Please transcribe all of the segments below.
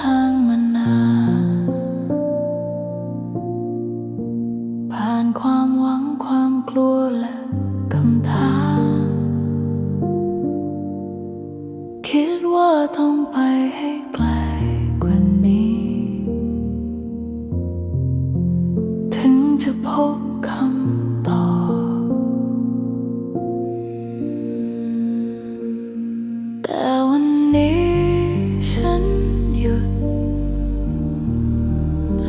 ทางมานาน ผ่านความหวังความกลัวและคำถาม คิดว่าต้องไปให้ไกลกว่านี้ ถึงจะพบคำ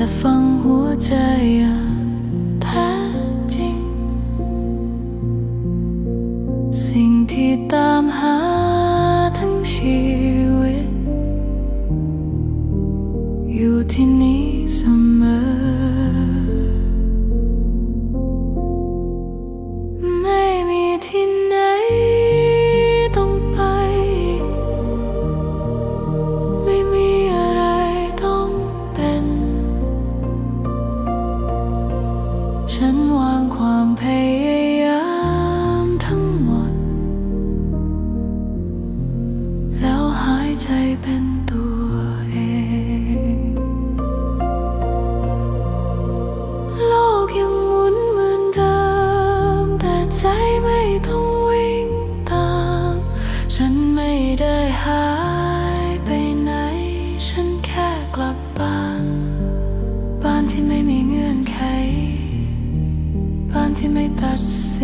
และฟังหัวใจอย่างแท้จริง สิ่งที่ตามหาทั้งชีวิต อยู่ที่นี่เสมอ ฉันวางความพยายามทั้งหมด แล้วหายใจเป็นตัวเอง โลกยังหมุนเหมือนเดิม แต่ใจไม่ต้องวิ่งตาม ฉันไม่ได้หา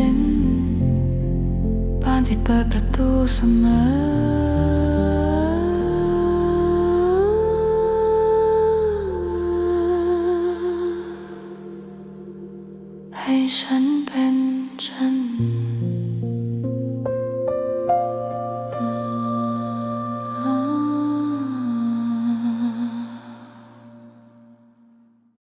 ิ้นบ้านที่เปิดประตูเสมอให้ฉันเป็นฉัน